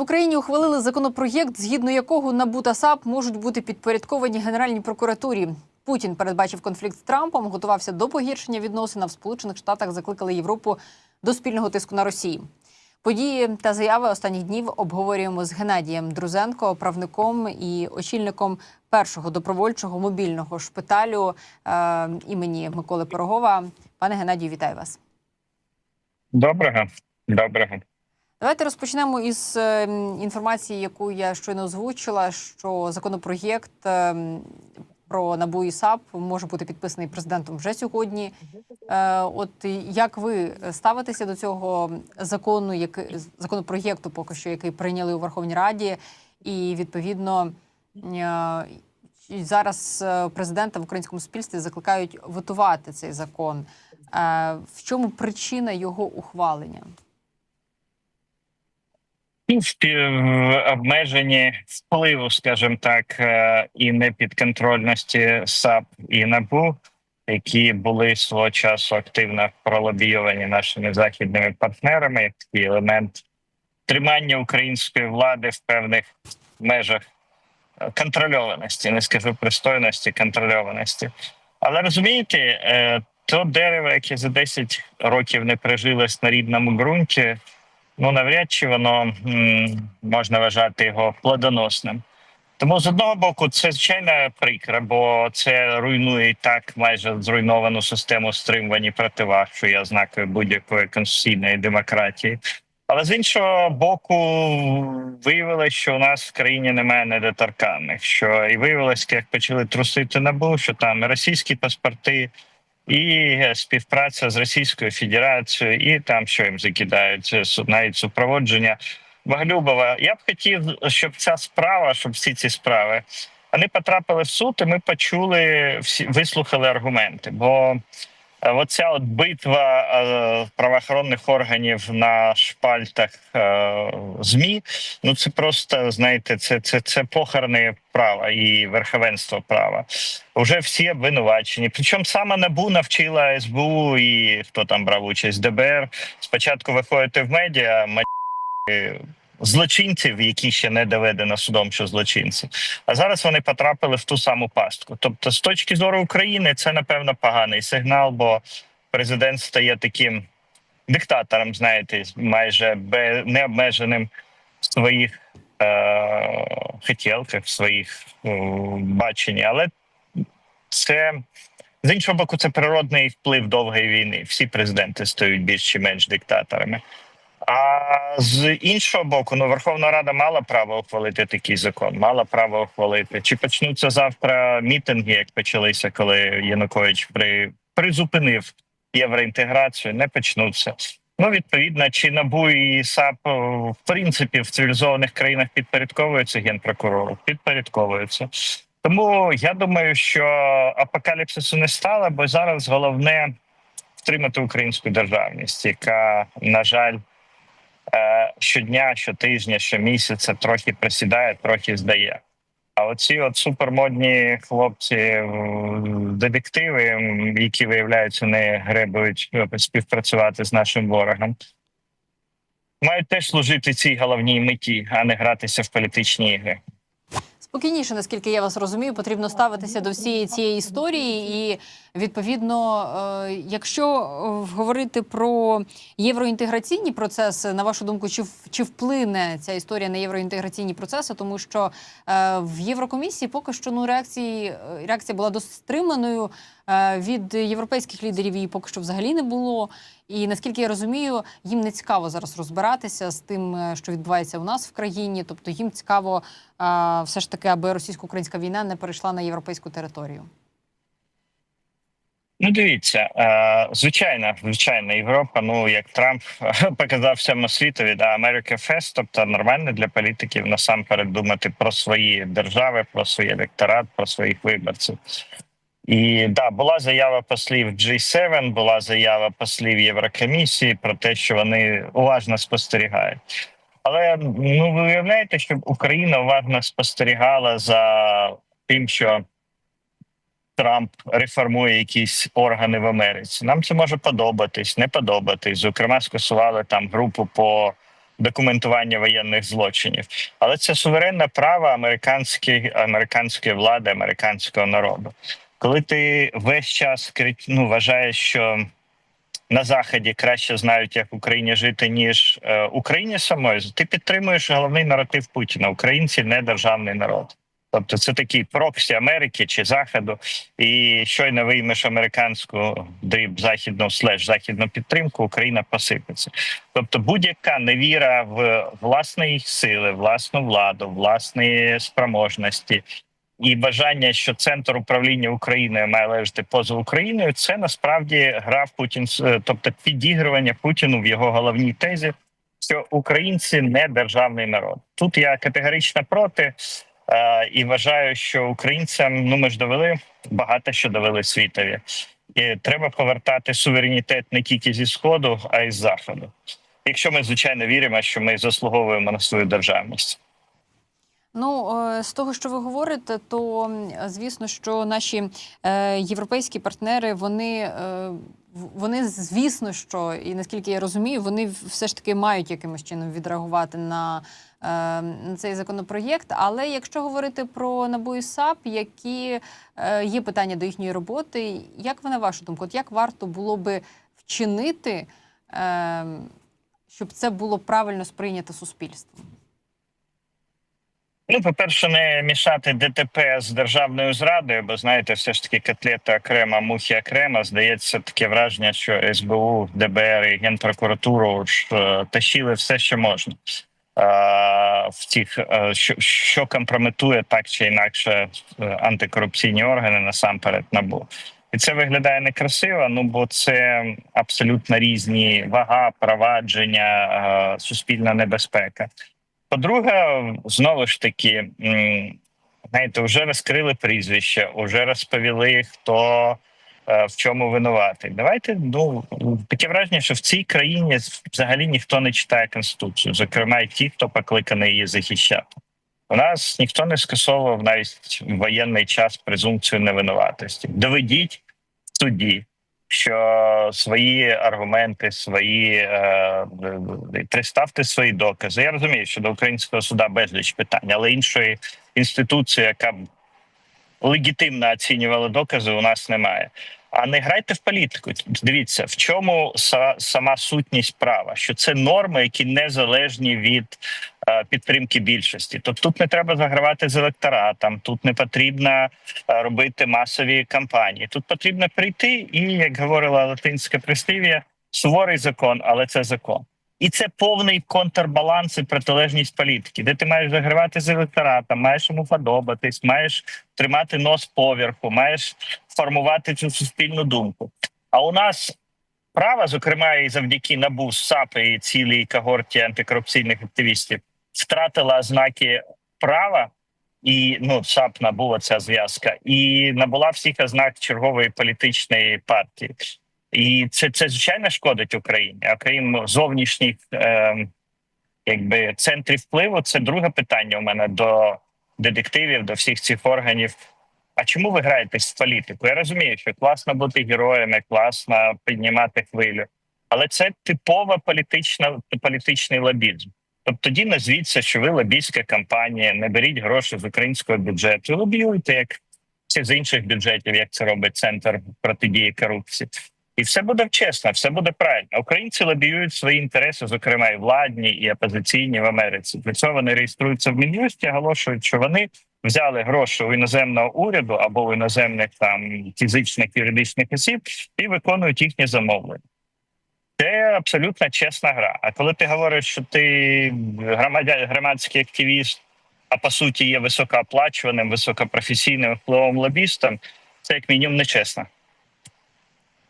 В Україні ухвалили законопроєкт, згідно якого НАБУ та САП можуть бути підпорядковані Генеральній прокуратурі. Путін передбачив конфлікт з Трампом, готувався до погіршення відносин. а В Сполучених Штатах закликали Європу до спільного тиску на Росію. Події та заяви останніх днів обговорюємо з Геннадієм Друзенко, правником і очільником першого добровольчого мобільного шпиталю е, імені Миколи Пирогова. Пане Геннадію, вітаю вас. Доброго, доброго. Давайте розпочнемо із е, інформації, яку я щойно озвучила, що законопроєкт е, про НАБУ і САП може бути підписаний президентом вже сьогодні. Е, От як ви ставитеся до цього закону, який законопроєкту, поки що який прийняли у Верховній Раді, і відповідно зараз президента в українському суспільстві закликають витувати цей закон. В чому причина його ухвалення? В обмеженні впливу, скажімо так, е, і непідконтрольності САП і НАБУ, які були свого часу активно пролобійовані нашими західними партнерами, такий елемент тримання української влади в певних межах е, контрольованості, не скажу пристойності, контрольованості. Але розумієте, е, то дерево, яке за 10 років не прижилось на рідному ґрунті, ну навряд чи воно можна вважати його плодоносним. Тому з одного боку, це звичайно прикро, бо це руйнує і так майже зруйновану систему стримувань противаг, що є ознакою будь-якої конституційної демократії. Але з іншого боку, виявилось, що у нас в країні немає недоторканних. Що і виявилось, як почали трусити набу, що там російські паспорти, і співпраця з Російською Федерацією, і там що їм закидають су- навіть супроводження Баглюбова. Я б хотів, щоб ця справа, щоб всі ці справи вони потрапили в суд, і ми почули всі вислухали аргументи. Бо е, оця от битва е, правоохоронних органів на шпальтах е, змі. Ну це просто знаєте, це це, це похорони права і верховенство права. Уже всі обвинувачені. Причому саме НАБУ навчила СБУ і хто там брав участь ДБР. Спочатку виходити в медіа, злочинців, які ще не доведено судом, що злочинці. А зараз вони потрапили в ту саму пастку. Тобто, з точки зору України, це напевно поганий сигнал, бо президент стає таким диктатором, знаєте, майже необмеженим в своїх е- хотілках, в своїх е- баченні. Але це з іншого боку, це природний вплив довгої війни. Всі президенти стають більш чи менш диктаторами. А з іншого боку, ну Верховна Рада мала право ухвалити такий закон, мала право ухвалити. Чи почнуться завтра мітинги, як почалися, коли Янукович при призупинив євроінтеграцію? Не почнуться. Ну відповідно, чи НАБУ і САП в принципі в цивілізованих країнах підпорядковуються генпрокурору? Підпорядковуються. Тому я думаю, що апокаліпсису не стало, бо зараз головне втримати українську державність, яка на жаль е, щодня, щотижня, щомісяця трохи присідає, трохи здає. А оці от супермодні хлопці, детективи, які виявляються, не гребують е, співпрацювати з нашим ворогом, мають теж служити цій головній меті, а не гратися в політичні ігри. Спокійніше, наскільки я вас розумію, потрібно ставитися до всієї цієї історії. І відповідно, е, якщо е, говорити про євроінтеграційні процеси, на вашу думку, чи чи вплине ця історія на євроінтеграційні процеси? Тому що е, в Єврокомісії поки що ну реакції реакція була досить стриманою. Від європейських лідерів її поки що взагалі не було. І наскільки я розумію, їм не цікаво зараз розбиратися з тим, що відбувається у нас в країні. Тобто їм цікаво все ж таки, аби російсько-українська війна не перейшла на європейську територію. Ну, дивіться, е, звичайно, звичайно, Європа, ну як Трамп показав всьому світові, да, America First, тобто нормально для політиків насамперед думати про свої держави, про свій електорат, про своїх виборців. І да, була заява послів G7, була заява послів Єврокомісії про те, що вони уважно спостерігають. Але ну ви уявляєте, щоб Україна уважно спостерігала за тим, що Трамп реформує якісь органи в Америці. Нам це може подобатись, не подобатись. Зокрема, скасували там групу по документування воєнних злочинів. Але це суверенне право американської американської влади, американського народу. Коли ти весь час ну, вважаєш, що на заході краще знають, як в Україні жити, ніж е, Україні самої, ти підтримуєш головний наратив Путіна. Українці не державний народ. Тобто це такий проксі Америки чи Заходу, і щойно виймеш американську дріб західну слеш західну підтримку, Україна посипеться. Тобто, будь-яка невіра в власні сили, власну владу, власні спроможності і бажання, що центр управління Україною має лежати поза Україною, це насправді гра в Путін, тобто підігрування Путіну в його головній тезі, що українці не державний народ. Тут я категорично проти. Е, і вважаю, що українцям ну ми ж довели багато що довели світові. І треба повертати суверенітет не тільки зі сходу, а й з заходу. Якщо ми звичайно віримо, що ми заслуговуємо на свою державність. Ну, е, з того, що ви говорите, то звісно, що наші е, європейські партнери, вони, вони, звісно, що і наскільки я розумію, вони все ж таки мають якимось чином відреагувати на цей законопроєкт. Але якщо говорити про НАБУ і САП, які е, є питання до їхньої роботи, як ви на вашу думку, от як варто було би вчинити, е, щоб це було правильно сприйнято суспільством? Ну, по-перше, не мішати ДТП з державною зрадою, бо знаєте, все ж таки котлета окрема, мухи окремо. Здається, таке враження, що СБУ, ДБР і Генпрокуратуру ж е, тащили все, що можна. Е, В цих е, що, що компрометує так чи інакше е, антикорупційні органи насамперед набу. І це виглядає некрасиво. Ну бо це абсолютно різні вага, провадження, суспільна небезпека. По-друге, знову ж таки, знаєте, вже розкрили прізвище, вже розповіли, хто в чому винуватий. Давайте ну таке враження, що в цій країні взагалі ніхто не читає конституцію, зокрема, і ті, хто покликаний її захищати. У нас ніхто не скасовував навіть в воєнний час презумпцію невинуватості. Доведіть в суді, що свої аргументи, свої е, представте свої докази. Я розумію, що до українського суда безліч питань, але іншої інституції, яка легітимно оцінювала докази, у нас немає. А не грайте в політику. Дивіться, в чому са- сама сутність права, що це норми, які незалежні від е, підтримки більшості. Тобто тут не треба загравати з електоратом, тут не потрібно е, робити масові кампанії. Тут потрібно прийти і, як говорила латинське прислів'я, суворий закон, але це закон. І це повний контрбаланс і протилежність політики, де ти маєш загравати з електоратом, маєш йому подобатись, маєш тримати нос поверху, маєш формувати цю суспільну думку. А у нас права, зокрема, і завдяки НАБУ, САП і цілій когорті антикорупційних активістів, втратила ознаки права. І ну САП набула ця зв'язка, і набула всіх ознак чергової політичної партії. І це, це звичайно шкодить Україні. А крім зовнішніх е, якби центрів впливу, це друге питання у мене до детективів, до всіх цих органів. А чому ви граєтесь в політику? Я розумію, що класно бути героями, класно піднімати хвилю, але це типова політична політичний лобізм. Тобто тоді назвіться, що ви лобійська кампанія, не беріть гроші з українського бюджету, лобіюйте як чи з інших бюджетів, як це робить центр протидії корупції. І все буде чесно, все буде правильно. Українці лобіюють свої інтереси, зокрема і владні, і опозиційні в Америці. Для цього вони реєструються в Мін'юсті, оголошують, що вони взяли гроші у іноземного уряду або у іноземних там фізичних юридичних осіб і виконують їхні замовлення. Це абсолютно чесна гра. А коли ти говориш, що ти громадя, громадський активіст, а по суті є високооплачуваним, високопрофесійним впливовим лобістом, це як мінімум нечесно.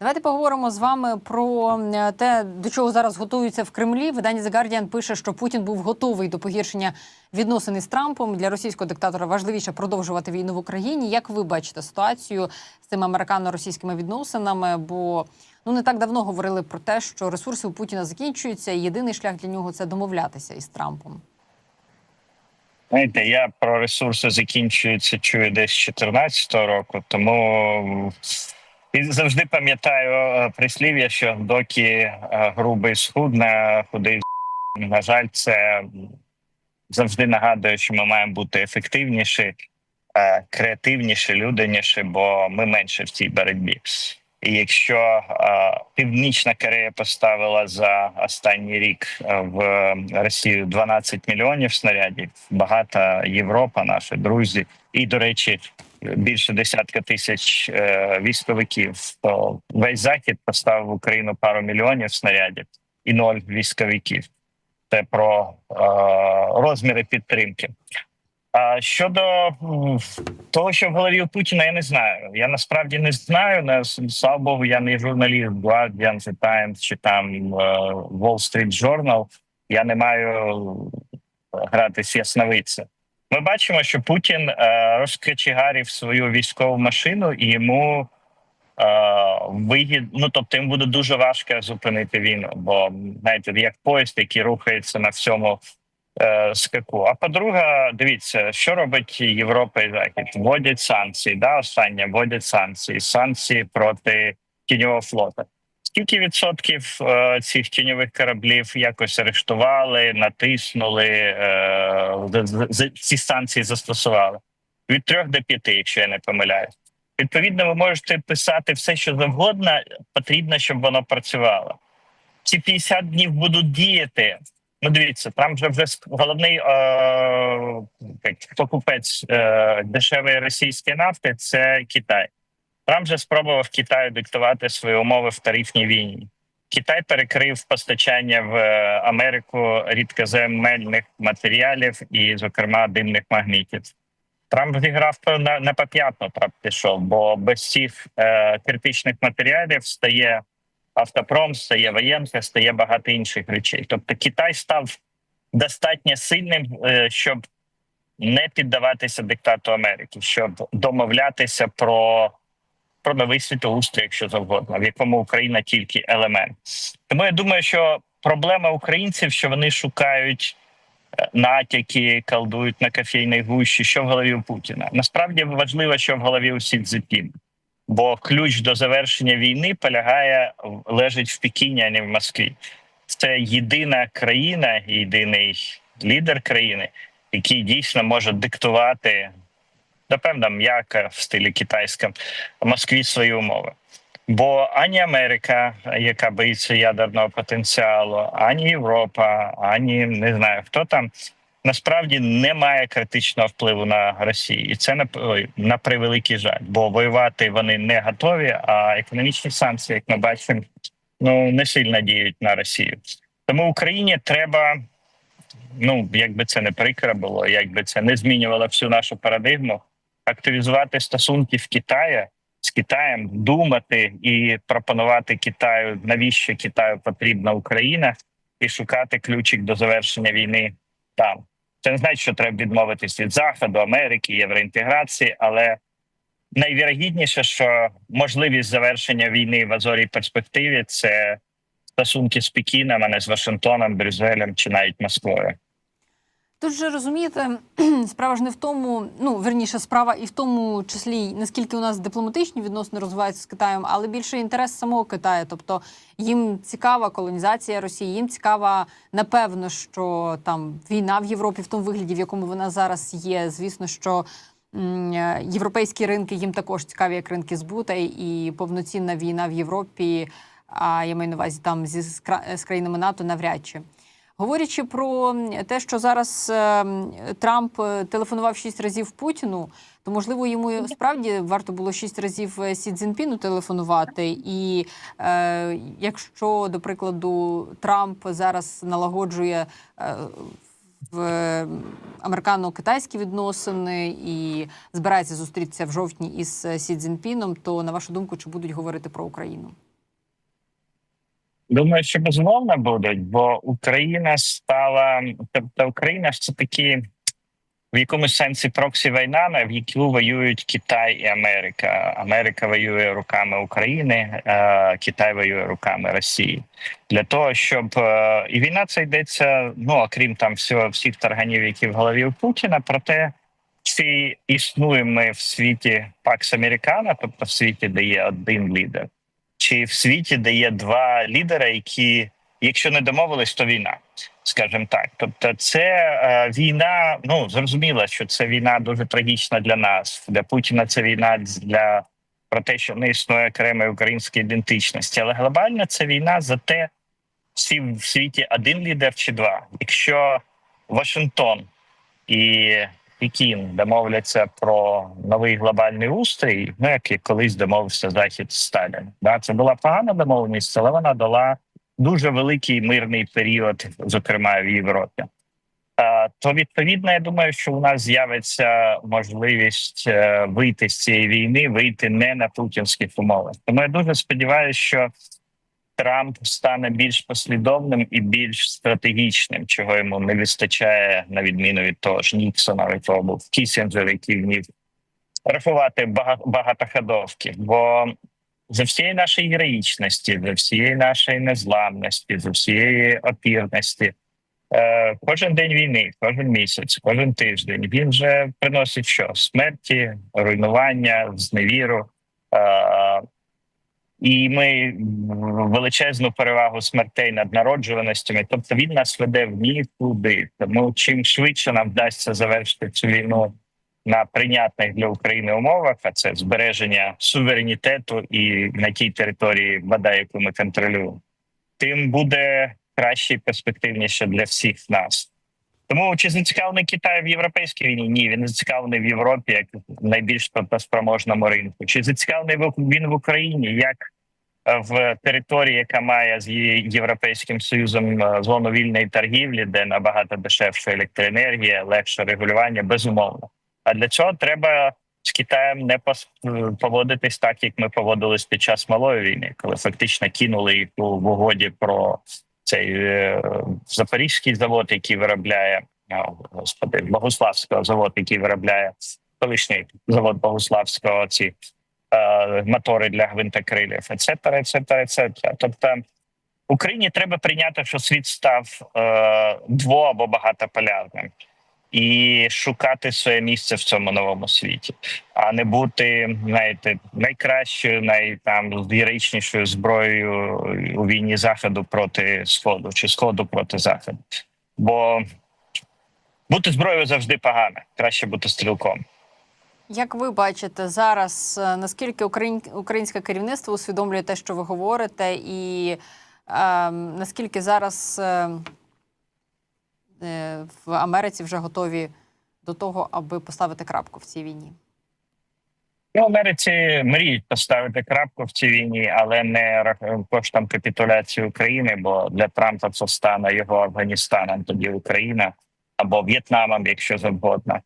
Давайте поговоримо з вами про е, те, до чого зараз готуються в Кремлі. Видання The Guardian пише, що Путін був готовий до погіршення відносин із Трампом. Для російського диктатора важливіше продовжувати війну в Україні. Як ви бачите ситуацію з цими американо-російськими відносинами? Бо ну не так давно говорили про те, що ресурси у Путіна закінчуються, і єдиний шлях для нього це домовлятися із Трампом. Знаєте, я про ресурси закінчується чую десь з 2014 року, тому і завжди пам'ятаю е, прислів'я, що доки е, грубий схудне, худий На жаль, це завжди нагадує, що ми маємо бути ефективніші, е, креативніші, людяніші, бо ми менше в цій боротьбі. І якщо Північна Корея поставила за останній рік в Росію 12 мільйонів снарядів, багата Європа, наші друзі, і до речі, більше десятка тисяч е, військовиків, то весь захід поставив в Україну пару мільйонів снарядів і ноль військовиків. Це про е, розміри підтримки. А щодо того, що в голові у Путіна, я не знаю. Я насправді не знаю. На слава Богу, я не журналіст Guardian, The Times чи там е, Wall Street Journal. Я не маю гратись ясновидця. Ми бачимо, що Путін е, розкачегарив свою військову машину, і йому е, вигід, ну тобто їм буде дуже важко зупинити війну, бо знаєте, як поїзд, який рухається на всьому е, скаку. А по-друге, дивіться, що робить Європа і Захід? Вводять санкції. Да, останнє вводять санкції, санкції проти тіньового флоту. Скільки відсотків е, цих тіньових кораблів якось арештували, натиснули, е, з- ці санкції застосували? Від трьох до п'яти, якщо я не помиляюсь. Відповідно, ви можете писати все, що завгодно, потрібно, щоб воно працювало. Ці 50 днів будуть діяти. Ну, дивіться, там вже вже головний е, покупець е, дешевої російської нафти це Китай. Трамп же спробував Китаю диктувати свої умови в тарифній війні. Китай перекрив постачання в е, Америку рідкоземельних матеріалів і, зокрема, димних магнітів. Трамп зіграв на, на поп'ятно, Трамп пішов, бо без цих е, критичних матеріалів стає автопром, стає воєнка, стає багато інших речей. Тобто Китай став достатньо сильним, е, щоб не піддаватися диктату Америки, щоб домовлятися про, про новий світоустрій, якщо завгодно, в якому Україна тільки елемент. Тому я думаю, що проблема українців, що вони шукають е, натяки, колдують на кофейній гущі, що в голові Путіна. Насправді важливо, що в голові у Сі Цзепін. Бо ключ до завершення війни полягає лежить в Пекіні, а не в Москві. Це єдина країна, єдиний лідер країни, який дійсно може диктувати напевно м'яко в стилі китайському Москві свої умови. Бо ані Америка, яка боїться ядерного потенціалу, ані Європа, ані не знаю хто там. Насправді не має критичного впливу на Росію, і це на, на превеликий жаль, бо воювати вони не готові. А економічні санкції, як ми бачимо, ну не сильно діють на Росію. Тому Україні треба, ну якби це не прикро було, якби це не змінювало всю нашу парадигму, активізувати стосунки в Китаї з Китаєм, думати і пропонувати Китаю, навіщо Китаю потрібна Україна, і шукати ключик до завершення війни там. Це не значить, що треба відмовитись від заходу, Америки, євроінтеграції, але найвірогідніше, що можливість завершення війни в азорій перспективі це стосунки з Пекіном, а не з Вашингтоном, Брюсселем чи навіть Москвою. Тут же розумієте, справа ж не в тому, ну верніше, справа і в тому числі, наскільки у нас дипломатичні відносини розвиваються з Китаєм, але більше інтерес самого Китаю. Тобто їм цікава колонізація Росії, їм цікава, напевно, що там війна в Європі в тому вигляді, в якому вона зараз є. Звісно, що європейські ринки їм також цікаві, як ринки збута, і повноцінна війна в Європі. А я маю на увазі там зі з країнами НАТО навряд чи. Говорячи про те, що зараз е, Трамп е, телефонував шість разів Путіну, то можливо йому справді варто було шість разів е, Сі Цзіньпіну телефонувати. І е, якщо, до прикладу, Трамп зараз налагоджує е, в американо-китайські відносини і збирається зустрітися в жовтні із е, Сі Цзіньпіном, то на вашу думку, чи будуть говорити про Україну? Думаю, що безумовно будуть, бо Україна стала, тобто Україна ж це такі в якомусь сенсі проксі війна, на- в яку воюють Китай і Америка. Америка воює руками України, е, Китай воює руками Росії для того, щоб е, і війна це йдеться. Ну окрім там всього всіх тарганів, які в голові у Путіна, про те, чи існуємо ми в світі Пакс Американа, тобто в світі, де є один лідер, чи в світі, де є два лідери, які Якщо не домовились, то війна, скажімо так. Тобто, це е, війна. Ну зрозуміло, що це війна дуже трагічна для нас. Для Путіна це війна для про те, що не існує окремої української ідентичності, але глобально це війна за те, всі в світі один лідер чи два. Якщо Вашингтон і Пекін домовляться про новий глобальний устрій, ну як і колись домовився захід Сталін. Да, це була погана домовленість, але вона дала дуже великий мирний період, зокрема в Європі. То відповідно, я думаю, що у нас з'явиться можливість е, вийти з цієї війни, вийти не на путінських умовах. Тому я дуже сподіваюся, що Трамп стане більш послідовним і більш стратегічним, чого йому не вистачає, на відміну від того ж Ніксона, того був Кісінджер, який вмів рахувати бага- багатоходовки. Бо за всієї нашої героїчності, за всієї нашої незламності, за всієї опірності. Е, кожен день війни, кожен місяць, кожен тиждень він вже приносить що смерті, руйнування, зневіру. І ми величезну перевагу смертей над народжуваністями. Тобто він нас веде в нікуди. Тому чим швидше нам вдасться завершити цю війну на прийнятних для України умовах, а це збереження суверенітету і на тій території, вода, яку ми контролюємо, тим буде краще і перспективніше для всіх нас. Тому чи зацікавлений Китай в європейській війні? Ні, він зацікавлений в Європі як найбільш спроможному ринку. Чи зацікавлений він в Україні як е, в території, яка має з європейським союзом е, зону вільної торгівлі, де набагато дешевша електроенергія, легше регулювання, безумовно. А для цього треба з Китаєм не поводитись так, як ми поводились під час малої війни, коли фактично кинули їх в угоді про цей е, запорізький завод, який виробляє господи, Богославського завод, який виробляє колишній завод Богославського ці е, мотори для гвинтокрилів, ецетера, ецетера, ецетера. Тобто Україні треба прийняти, що світ став е, дво або багатополярним. І шукати своє місце в цьому новому світі, а не бути знаєте, найкращою, най там зброєю у війні заходу проти сходу чи сходу проти заходу. Бо бути зброєю завжди погано. Краще бути стрілком. Як ви бачите зараз, е, наскільки українське керівництво усвідомлює те, що ви говорите, і е, наскільки зараз е, в Америці вже готові до того, аби поставити крапку в цій війні? Ну, в Америці мріють поставити крапку в цій війні, але не коштом капітуляції України, бо для Трампа це стане його Афганістаном, тоді Україна або В'єтнамом, якщо завгодно.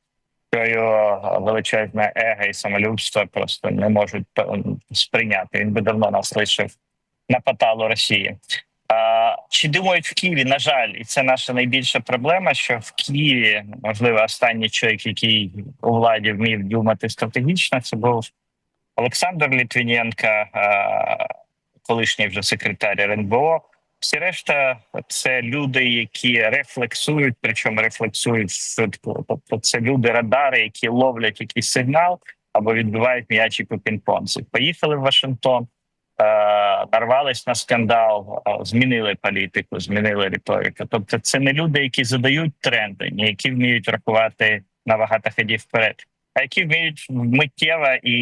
Його величезне его і самолюбство просто не можуть е, сприйняти. Він би давно нас лишив на поталу Росії. Чи думають в Києві? На жаль, і це наша найбільша проблема. Що в Києві можливо останній чоловік, який у владі вмів думати стратегічно, це був Олександр Літвіненко, колишній вже секретар РНБО. Всі решта це люди, які рефлексують, причому рефлексують швидко. Тобто, це люди радари, які ловлять якийсь сигнал або відбивають м'ячик у пінг-понзі. Поїхали в Вашингтон, нарвались на скандал, е, змінили політику, змінили риторику. Тобто, це не люди, які задають тренди, ні які вміють рахувати на багато ходів вперед, а які вміють миттєво і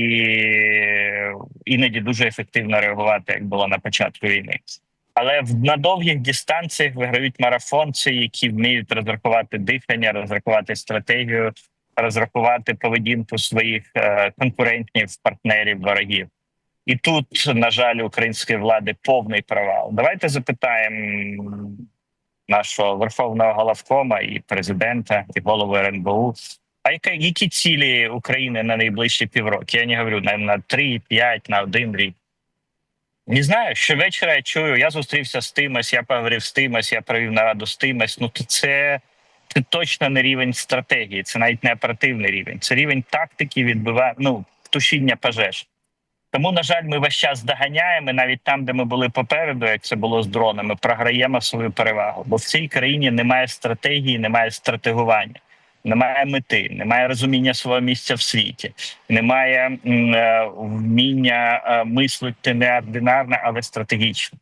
іноді дуже ефективно реагувати, як було на початку війни. Але в на довгих дистанціях виграють марафонці, які вміють розрахувати дихання, розрахувати стратегію, розрахувати поведінку своїх е, конкурентів, партнерів, ворогів. І тут, на жаль, української влади повний провал. Давайте запитаємо нашого верховного головкома і президента, і голову РНБУ. А які цілі України на найближчі півроку? Я не говорю на, на 3, 5, на один рік. Не знаю, щовечора я чую, я зустрівся з тимось, я поговорив з тимось, я провів нараду з тимось. Ну то це, це точно не рівень стратегії, це навіть не оперативний рівень. Це рівень тактики відбиває ну, тушіння пожеж. Тому, на жаль, ми весь час доганяємо навіть там, де ми були попереду, як це було з дронами, програємо свою перевагу. Бо в цій країні немає стратегії, немає стратегування, немає мети, немає розуміння свого місця в світі, немає е, вміння е, мислити неординарно, але стратегічно.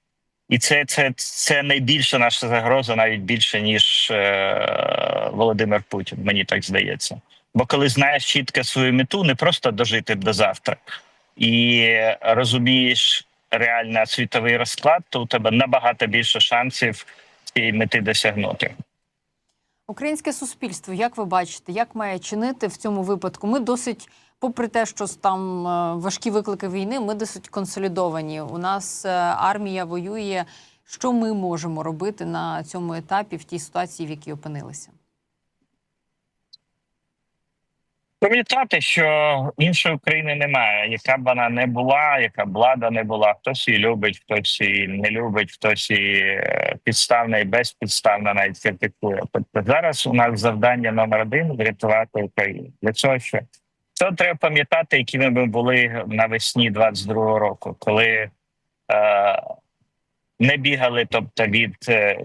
І це, це, це найбільша наша загроза, навіть більше ніж е, Володимир Путін. Мені так здається. Бо коли знаєш чітко свою мету, не просто дожити до завтра і розумієш реально світовий розклад, то у тебе набагато більше шансів цієї мети досягнути. Українське суспільство, як ви бачите, як має чинити в цьому випадку? Ми досить, попри те, що там е, важкі виклики війни, ми досить консолідовані. У нас е, армія воює. Що ми можемо робити на цьому етапі в тій ситуації, в якій опинилися? Пам'ятати, що іншої України немає, яка б вона не була, яка влада не була. Хтось її любить, хтось її не любить, хтось її е, підставно і безпідставно навіть критикує. Тобто зараз у нас завдання номер один врятувати Україну. Для цього що це треба пам'ятати, якими ми були навесні 22-го року, коли е, не бігали, тобто від е,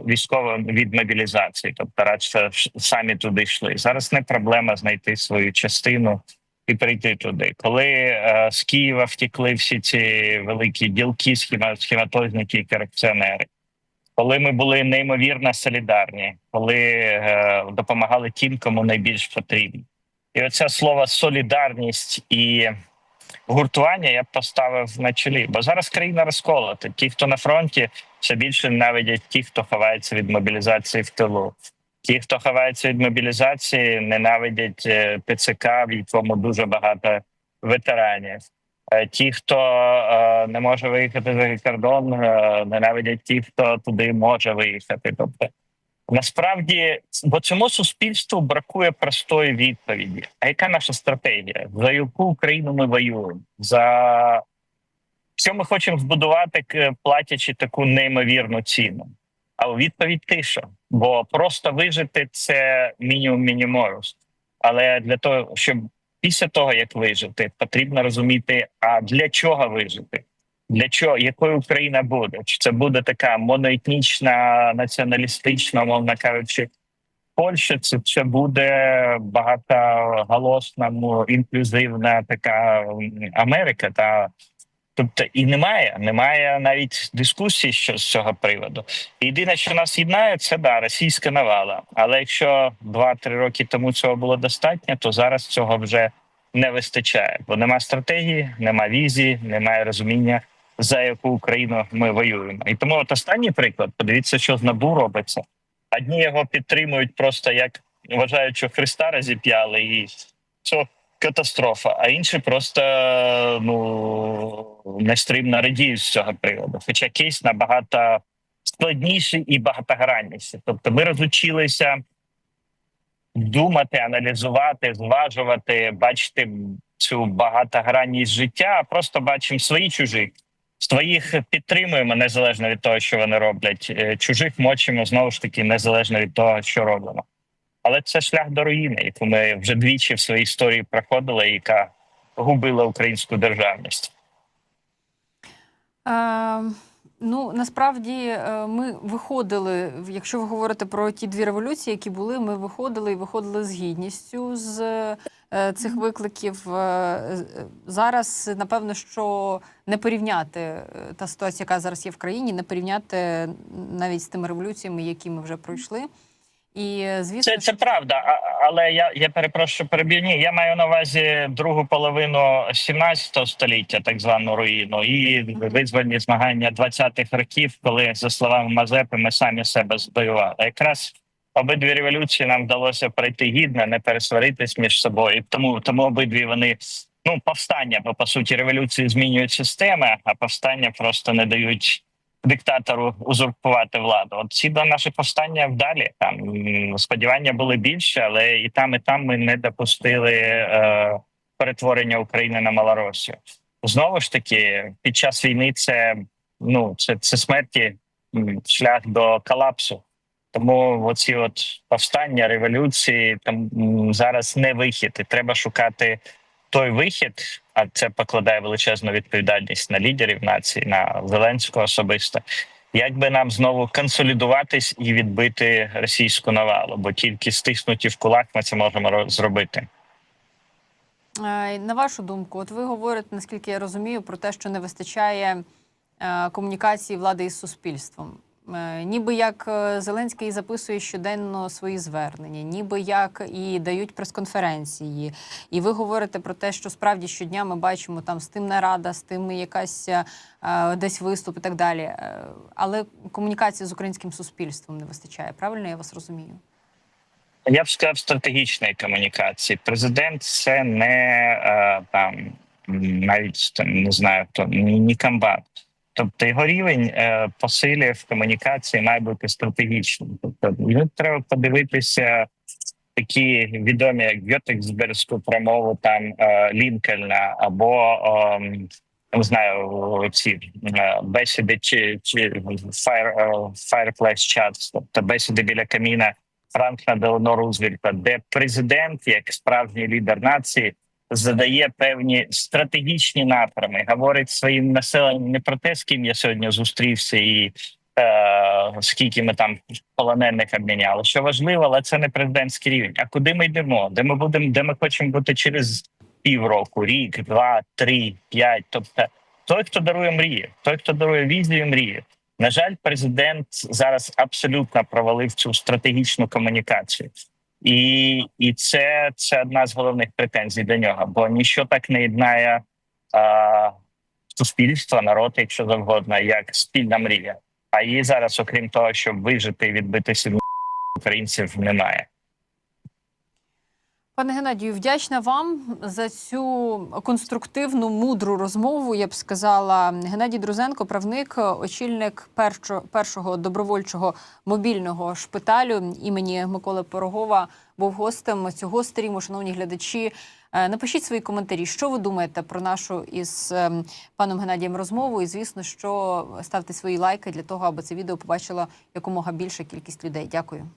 від мобілізації, тобто радше самі туди йшли. Зараз не проблема знайти свою частину і прийти туди. Коли е, з Києва втекли всі ці великі ділки, схема, схематозники і корупціонери. Коли ми були неймовірно солідарні, коли е, допомагали тим, кому найбільш потрібно, і оце слово солідарність і гуртування я б поставив на чолі, бо зараз країна розколота. Ті, хто на фронті, все більше ненавидять ті, хто ховається від мобілізації в тилу. Ті, хто ховається від мобілізації, ненавидять е, ТЦК, в якому дуже багато ветеранів. Е, Ті, хто е, не може виїхати за кордон, ненавидять ті, хто туди може виїхати. Тобто Насправді, бо цьому суспільству бракує простої відповіді. А яка наша стратегія? За яку Україну ми воюємо? За що ми хочемо збудувати, платячи таку неймовірну ціну? А відповідь тиша. Бо просто вижити це мінімум мініморус. Але для того, щоб після того як вижити, потрібно розуміти, а для чого вижити? Для чого якою Україна буде? Чи це буде така моноетнічна, націоналістична, мовно кажучи, Польща? Це, це буде багатоголосна, ну, інклюзивна така Америка? Та тобто і немає, немає навіть дискусії що з цього приводу. Єдине, що нас єднає, це да російська навала. Але якщо 2-3 роки тому цього було достатньо, то зараз цього вже не вистачає, бо нема стратегії, нема візії, немає розуміння за яку Україну ми воюємо. І тому от останній приклад, подивіться, що з набу робиться. Одні його підтримують просто як вважають, що Христа розіп'яли, і це катастрофа. А інші просто ну нестримно радіють з цього приводу. Хоча кейс набагато складніший і багатогранніший. Тобто, ми розучилися думати, аналізувати, зважувати, бачити цю багатогранність життя, а просто бачимо свої чужі. Своїх підтримуємо незалежно від того, що вони роблять. Е, Чужих мочимо знову ж таки незалежно від того, що робимо. Але це шлях до руїни, яку ми вже двічі в своїй історії проходили, яка губила українську державність. Е, ну насправді е, ми виходили, якщо ви говорите про ті дві революції, які були, ми виходили і виходили з гідністю з е, цих викликів. Е, зараз, напевно, що не порівняти та ситуація, яка зараз є в країні, не порівняти навіть з тими революціями, які ми вже пройшли. І звісно, Це, це правда, але я, я перепрошую переб'ю. Ні, я маю на увазі другу половину 17 століття, так звану руїну, і визвольні змагання 20-х років, коли, за словами Мазепи, ми самі себе здоювали. Якраз обидві революції нам вдалося пройти гідно, не пересваритись між собою. Тому тому обидві вони ну повстання, бо по суті революції змінюють системи, а повстання просто не дають диктатору узурпувати владу. От ці два наші повстання вдалі. Там сподівання були більше, але і там, і там ми не допустили е, перетворення України на Малоросію. Знову ж таки, під час війни це ну це, це смерті шлях до колапсу. Тому оці от повстання, революції там зараз не вихід, і треба шукати той вихід, а це покладає величезну відповідальність на лідерів нації, на Зеленського особисто. Як би нам знову консолідуватись і відбити російську навалу, бо тільки стиснуті в кулак ми це можемо ро- зробити. Е, На вашу думку, от ви говорите, наскільки я розумію, про те, що не вистачає е, комунікації влади із суспільством. Е, Ніби як е, Зеленський записує щоденно свої звернення, ніби як і дають прес-конференції. І ви говорите про те, що справді щодня ми бачимо там з тим нарада, з тим якась е, десь виступ і так далі. Але комунікації з українським суспільством не вистачає. Правильно я вас розумію? Я б сказав стратегічної комунікації. Президент це не там навіть не знаю ні, ні комбат. Тобто його рівень е, посилів в комунікації має бути стратегічним. Тобто треба подивитися такі відомі, як Гьотексбергську промову там е, Лінкольна або ем, не знаю ці е, бесіди чи чи fire, е, fireplace chats, тобто бесіди біля каміна. Франкліна Делано Рузвельта, де президент, як справжній лідер нації, задає певні стратегічні напрями, говорить своїм населенням не про те, з ким я сьогодні зустрівся, і е, скільки ми там полонених обміняли. Що важливо, але це не президентський рівень. А куди ми йдемо? Де ми будемо, де ми хочемо бути через півроку, рік, два, три, п'ять. Тобто, той, хто дарує мрії, той, хто дарує візію мрії. На жаль, президент зараз абсолютно провалив цю стратегічну комунікацію, і, і це, це одна з головних претензій до нього, бо ніщо так не єднає а, суспільство, народ, якщо завгодно, як спільна мрія. А її зараз, окрім того, щоб вижити і відбитися від українців, немає. Пане Геннадію, вдячна вам за цю конструктивну, мудру розмову. Я б сказала, Геннадій Друзенко, правник, очільник першого, добровольчого мобільного шпиталю імені Миколи Порогова, був гостем цього стріму. Шановні глядачі, Е, напишіть свої коментарі, що ви думаєте про нашу із ем, паном Геннадієм розмову. І звісно, що ставте свої лайки для того, аби це відео побачила якомога більша кількість людей. Дякую.